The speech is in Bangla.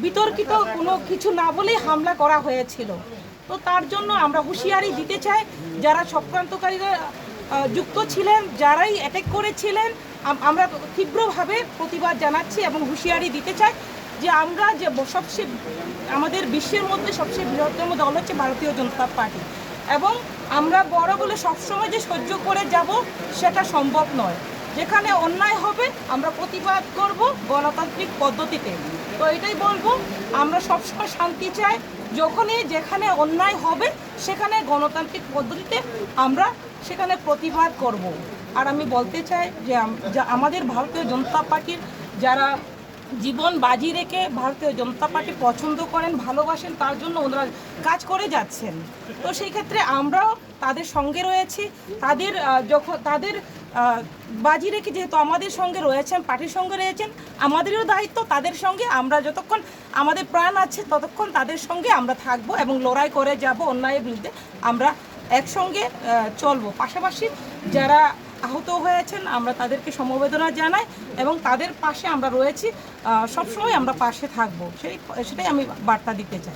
বিতর্কিত কোনো কিছু না বলেই হামলা করা হয়েছিল। তো তার জন্য আমরা হুঁশিয়ারি দিতে চাই যারা চক্রান্তকারীরা আহ, যুক্ত ছিলেন যারাই অ্যাটেক করেছিলেন আমরা তীব্রভাবে প্রতিবাদ জানাচ্ছি এবং হুঁশিয়ারি দিতে চাই যে আমরা যে সবচেয়ে আমাদের বিশ্বের মধ্যে সবচেয়ে বৃহত্তম দল হচ্ছে ভারতীয় জনতা পার্টি। এবং আমরা বড় বলে সবসময় যে সহ্য করে যাব সেটা সম্ভব নয়। যেখানে অন্যায় হবে, আমরা প্রতিবাদ করব গণতান্ত্রিক পদ্ধতিতে। তো এটাই বলব, আমরা সবসময় শান্তি চাই। যখনই যেখানে অন্যায় হবে, সেখানে গণতান্ত্রিক পদ্ধতিতে আমরা সেখানে প্রতিবাদ করব। আর আমি বলতে চাই যে আমাদের ভারতীয় জনতা পার্টির যারা জীবন বাজি রেখে ভারতীয় জনতা পার্টি পছন্দ করেন, ভালোবাসেন, তার জন্য ওনারা কাজ করে যাচ্ছেন। তো সেই ক্ষেত্রে আমরাও তাদের সঙ্গে রয়েছি। তাদের যখন, তাদের বাজি রেখে যেহেতু আমাদের সঙ্গে রয়েছেন, পার্টির সঙ্গে রয়েছেন, আমাদেরও দায়িত্ব তাদের সঙ্গে। আমরা যতক্ষণ আমাদের প্রাণ আছে, ততক্ষণ তাদের সঙ্গে আমরা থাকব এবং লড়াই করে যাব অন্যায়ের বিরুদ্ধে। আমরা একসঙ্গে চলবো। পাশাপাশি যারা আহত হয়েছেন, আমরা তাদেরকে সমবেদনা জানাই এবং তাদের পাশে আমরা রয়েছি। সবসময় আমরা পাশে থাকব। সেই, সেটাই আমি বার্তা দিতে চাই।